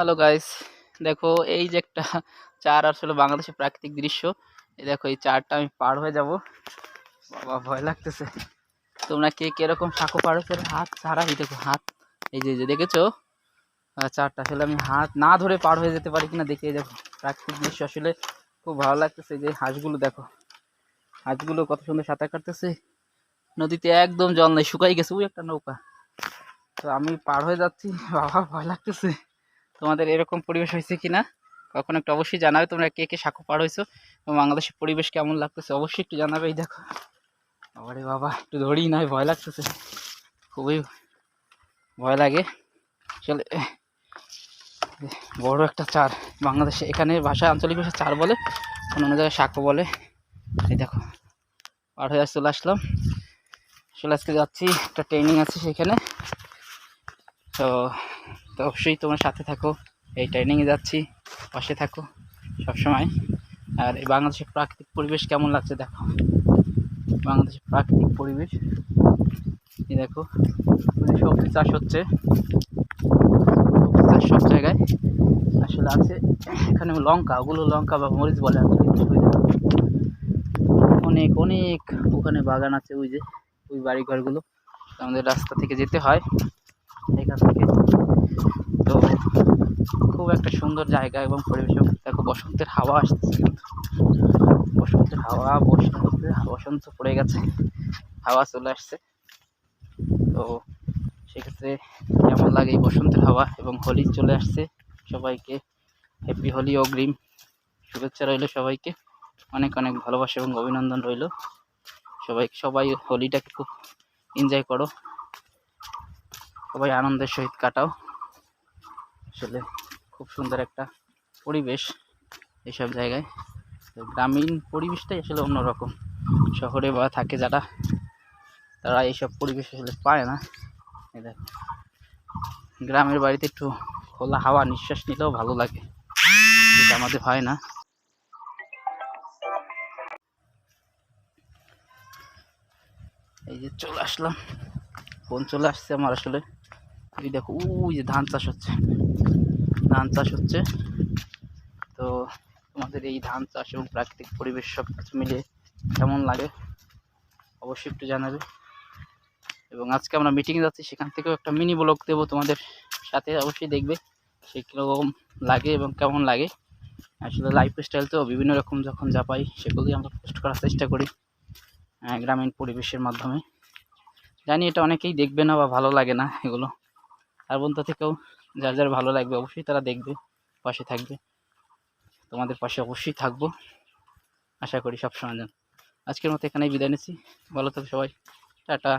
Hello guys দেখো, এই যে একটা চার আসলে বাংলাদেশের প্রাকৃতিক দৃশ্য। এই দেখো, এই চারটা আমি পার হয়ে যাব। বাবা, ভয় লাগতেছে। তোমরা কে কীরকম সাঁকো পার হয়েছে? হাত ছাড়া এই দেখো হাত। এই যে দেখেছ? চারটা আসলে আমি হাত না ধরে পার হয়ে যেতে পারি কিনা দেখে দেখো, প্রাকৃতিক দৃশ্য আসলে খুব ভালো লাগতেছে। যে, হাঁসগুলো দেখো, হাঁসগুলো কত সুন্দর সাঁতার কাটতেছে। নদীতে একদম জল নেই, শুকাই গেছে। ওই একটা নৌকা। তো আমি পার হয়ে যাচ্ছি। বাবা, ভয় লাগতেছে। তোমাদের এরকম পরিবেশ হয়েছে কি না কখন একটু অবশ্যই জানাবে তোমরা কে কে সাঁকো পার হয়েছো এবং বাংলাদেশের পরিবেশ কেমন লাগতেছে? অবশ্যই একটু জানাবে, এই দেখো। আরে বাবা, একটু ধরেই নয়, ভয় লাগতেছে। খুবই ভয় লাগে। চলে বড় একটা চার। বাংলাদেশে এখানে ভাষা, আঞ্চলিক ভাষা চার বলে, অন্য অন্য জায়গায় সাঁকো বলে। এই দেখো, পার হয়ে চলে আসলাম। চলে আজকে যাচ্ছি, একটা ট্রেনিং আছে সেখানে। তো তো অবশ্যই তোমার সাথে থাকো। এই ট্রেনিংয়ে যাচ্ছি, পাশে থাকো সবসময়। আর এই বাংলাদেশের প্রাকৃতিক পরিবেশ কেমন লাগছে দেখো। বাংলাদেশের প্রাকৃতিক পরিবেশ। এই দেখো সবজি চাষ হচ্ছে। সবজি চাষ সব জায়গায় আসলে আছে। এখানে লঙ্কা, ওগুলো লঙ্কা বা মরিচ বলে দেখো। অনেক অনেক ওখানে বাগান আছে ওই যে, ওই বাড়ি ঘরগুলো আমাদের রাস্তা থেকে যেতে হয়। এখান থেকে। তো খুব একটা সুন্দর জায়গা এবং পরিবেশ দেখো বসন্তের হাওয়া আসছে বসন্তের হাওয়া, বসন্ত বসন্ত পড়ে গেছে। হাওয়া চলে আসছে। তো সেক্ষেত্রে কেমন লাগে এই বসন্তের হাওয়া এবং হোলি চলে আসছে? সবাইকে হ্যাপি হোলি অগ্রিম শুভেচ্ছা রইল সবাইকে। অনেক অনেক ভালোবাসা এবং অভিনন্দন রইল। সবাই সবাই হোলিটাকে খুব এনজয় করো। সবাই আনন্দের সহিত কাটাও। আসলে খুব সুন্দর একটা পরিবেশ এইসব জায়গায়। তো গ্রামীণ পরিবেশটাই আসলে অন্যরকম। শহরে বা থাকে যারা, তারা এইসব পরিবেশ আসলে পায় না। গ্রামের বাড়িতে একটু খোলা হাওয়া নিঃশ্বাস নিলেও ভালো লাগে। যেটা আমাদের হয় না। এই যে চলে আসলাম। ফোন চলে আসছে আমার আসলে। এই দেখো, ওই যে ধান চাষ হচ্ছে। ধান চাষ হচ্ছে। তো তোমাদের এই ধান চাষ এবং প্রাকৃতিক পরিবেশ সব কিছু মিলে কেমন লাগে, অবশ্যই একটু জানাবে। এবং আজকে আমরা মিটিংয়ে যাচ্ছি, সেখান থেকেও একটা মিনি ব্লগ দেবো তোমাদের সাথে, অবশ্যই দেখবে সে কীরকম লাগে এবং কেমন লাগে। আসলে লাইফ স্টাইল তো বিভিন্ন রকম, যখন যা পাই সেগুলোই আমরা পোস্ট করার চেষ্টা করি গ্রামীণ পরিবেশের মাধ্যমে। জানি এটা অনেকেই দেখবে না বা ভালো লাগে না এগুলো। আর বন্ধু থেকেও যার যার ভালো লাগবে অবশ্যই তারা দেখবে, পাশে থাকবে। তোমাদের পাশে অবশ্যই থাকব। আশা করি সবসময় যেন। আজকের মতো এখানেই বিদায় নিচ্ছি। ভালো থাকবে সবাই। টাটা।